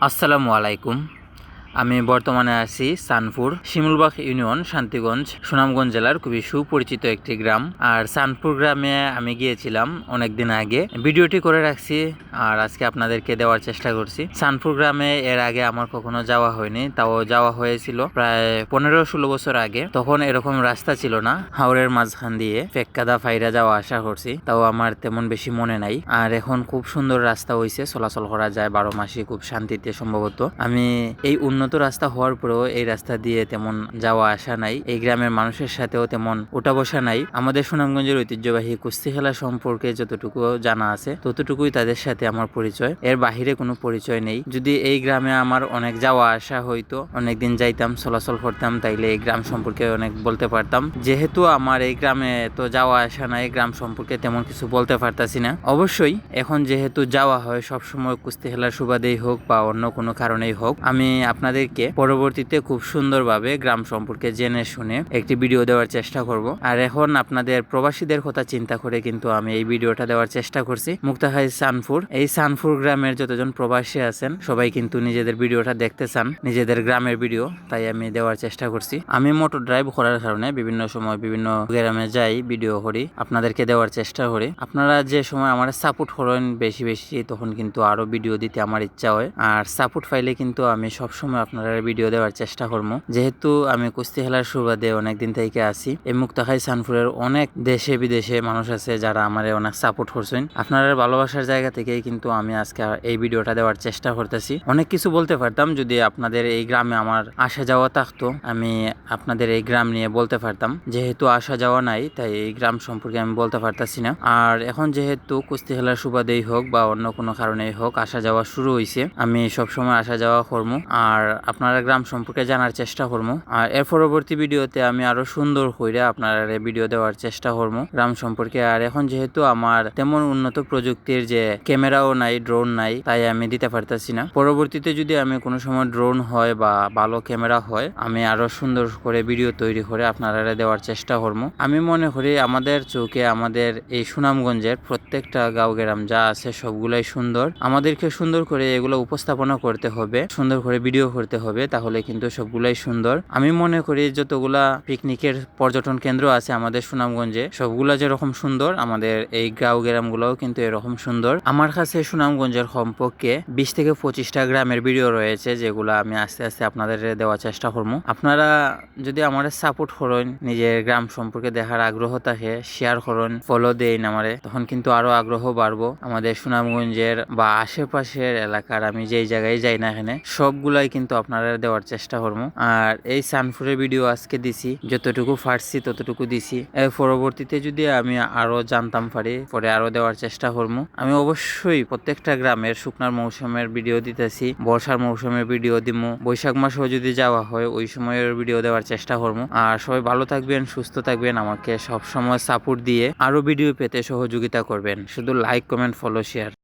আসসালামু আলাইকুম। আমি বর্তমানে আছি সানপুর শিমুলবাগ ইউনিয়ন, শান্তিগঞ্জ, সুনামগঞ্জ জেলার খুবই সুপরিচিত একটি গ্রাম। আর সানপুর গ্রামে আমি গিয়েছিলাম অনেকদিন আগে। ভিডিওটি করে রাখছি আর আজকে আপনাদেরকে দেওয়ার চেষ্টা করছি। সানপুর গ্রামে এর আগে আমার কখনো যাওয়া হয়নি, তাও যাওয়া হয়েছিল প্রায় পনেরো ষোলো বছর আগে। তখন এরকম রাস্তা ছিল না হাওড়ের মাঝখান দিয়ে ফেক্কাদা ফাইরা যাওয়া আসা করছি, তাও আমার তেমন বেশি মনে নাই। আর এখন খুব সুন্দর রাস্তা হয়েছে চলাচল করা যায়, বারো মাসে খুব শান্তিতে সম্ভবত। আমি এই উন্নত রাস্তা হওয়ার পরেও এই রাস্তা দিয়ে তেমন যাওয়া আসা নাই, এই গ্রামের মানুষের সাথেও তেমন ওঠা বসা নাই। আমাদের সুনামগঞ্জের ঐতিহ্যবাহী কুস্তি খেলা সম্পর্কে যতটুকু জানা আছে, ততটুকুই তাদের সাথে আমার পরিচয়। এর বাহিরে কোনো পরিচয় নেই। যদি এই গ্রামে আমার অনেক যাওয়া আসা হইতো, অনেকদিন যাইতাম, চলাচল করতাম, তাইলে এই গ্রাম সম্পর্কে অনেক বলতে পারতাম। যেহেতু আমার এই গ্রামে তো যাওয়া আসা নাই, গ্রাম সম্পর্কে তেমন কিছু বলতে পারতাছি না। অবশ্যই এখন যেহেতু যাওয়া হয়, সবসময় কুস্তি খেলার সুবাদেই হোক বা অন্য কোনো কারণেই হোক, আমি আপনাদেরকে পরবর্তীতে খুব সুন্দরভাবে গ্রাম সম্পর্কে জেনে শুনে একটি ভিডিও দেওয়ার চেষ্টা করব। আর এখন আপনাদের প্রবাসীদের কথা চিন্তা করে কিন্তু আমি এই ভিডিওটা দেওয়ার চেষ্টা করছি। মুক্তাহাই সানপুর এই সানপুর গ্রামের যতজন প্রবাসী আছেন, সবাই কিন্তু নিজেদের ভিডিওটা দেখতে চান, নিজেদের গ্রামের ভিডিও তাই আমি দেওয়ার চেষ্টা করছি। আমি মোটর ড্রাইভ করার কারণে বিভিন্ন সময় বিভিন্ন গ্রামে যাই ভিডিও করি, আপনাদেরকে দেওয়ার চেষ্টা করি। আপনারা যে সময় আমার সাপোর্ট করেন বেশি বেশি, তখন কিন্তু আরও ভিডিও দিতে আমার ইচ্ছা হয়। আর সাপোর্ট পাইলে কিন্তু আমি সবসময় আপনারা ভিডিও দেওয়ার চেষ্টা করব যেহেতু আমি কুস্তি খেলার সুবাদে অনেকদিন থেকে আছি, এই মুক্তাখাই সানপুরের অনেক দেশে বিদেশে মানুষ আছে যারা আমার অনেক সাপোর্ট করছেন। আপনারা ভালোবাসার জায়গা থেকেই কিন্তু আমি আজকে এই ভিডিওটা দেওয়ার চেষ্টা করতেছি। অনেক কিছু বলতে পারতাম যদি আপনাদের এই গ্রামে আমার আসা যাওয়া থাকতো। আমি আপনাদের এই গ্রাম নিয়ে বলতে পারতাম। যেহেতু আসা যাওয়া নাই, তাই এই গ্রাম সম্পর্কে আমি বলতে পারতাছি না। আর এখন যেহেতু কুস্তি খেলার সুবাদেই হোক বা অন্য কোনো কারণেই হোক আসা যাওয়া শুরু হয়েছে আমি সবসময় আসা যাওয়া করব আর আপনারা গ্রাম সম্পর্কে জানার চেষ্টা করব আর এর পরবর্তী ভিডিওতে আমি আরও সুন্দর করে আপনারা ভিডিও দেওয়ার চেষ্টা করব গ্রাম সম্পর্কে। আর এখন যেহেতু আমার তেমন উন্নত প্রযুক্তির যে ক্যামেরাও নাই ড্রোন নাই, তাই আমি দিতে পারতাছি না। পরবর্তীতে যদি আমি কোনো সময় ড্রোন হয় বা ভালো ক্যামেরা হয়, আমি আরও সুন্দর করে ভিডিও তৈরি করে আপনারা দেওয়ার চেষ্টা করব আমি মনে করি আমাদের চোখে আমাদের এই সুনামগঞ্জের প্রত্যেকটা গাঁও, গ্রাম যা আছে সবগুলাই সুন্দর। আমাদেরকে সুন্দর করে এগুলো উপস্থাপনা করতে হবে, সুন্দর করে ভিডিও করতে হবে, তাহলে কিন্তু সবগুলাই সুন্দর। আমি মনে করি যতগুলা পিকনিকের পর্যটন কেন্দ্র আছে আমাদের সুনামগঞ্জে, সবগুলা যেরকম সুন্দর, আমাদের এই গাঁও গ্রামগুলোও কিন্তু এরকম সুন্দর। আমার কাছে সুনামগঞ্জের সম্পর্কে বিশ থেকে পঁচিশটা গ্রামের ভিডিও রয়েছে, যেগুলো আমি আস্তে আস্তে আপনাদের দেওয়ার চেষ্টা করব। আপনারা যদি আমার সাপোর্ট করেন, নিজের গ্রাম সম্পর্কে দেখার আগ্রহ থাকে, শেয়ার করেন ফলো দেন আমারে, তখন কিন্তু আরও আগ্রহ বাড়বো। আমাদের সুনামগঞ্জের বা আশেপাশের এলাকার, আমি যেই জায়গায় যাই না এখানে সবগুলাই কিন্তু আপনারা দেওয়ার চেষ্টা করব। আর এই সানফুরের ভিডিও আজকে দিছি, যতটুকু পারছি ততটুকু দিছি। এর পরবর্তীতে যদি আমি আরও জানতাম পারি, পরে আরও দেওয়ার চেষ্টা করব। আমি অবশ্যই প্রত্যেকটা গ্রামের শুকনার মৌসুমের ভিডিও দিতেছি, বর্ষার মৌসুমের ভিডিও দিমু। বৈশাখ মাসেও যদি যাওয়া হয়, ওই সময়ের ভিডিও দেওয়ার চেষ্টা করব। আর সবাই ভালো থাকবেন, সুস্থ থাকবেন, আমাকে সব সময় সাপোর্ট দিয়ে আরও ভিডিও পেতে সহযোগিতা করবেন। শুধু লাইক কমেন্ট ফলো শেয়ার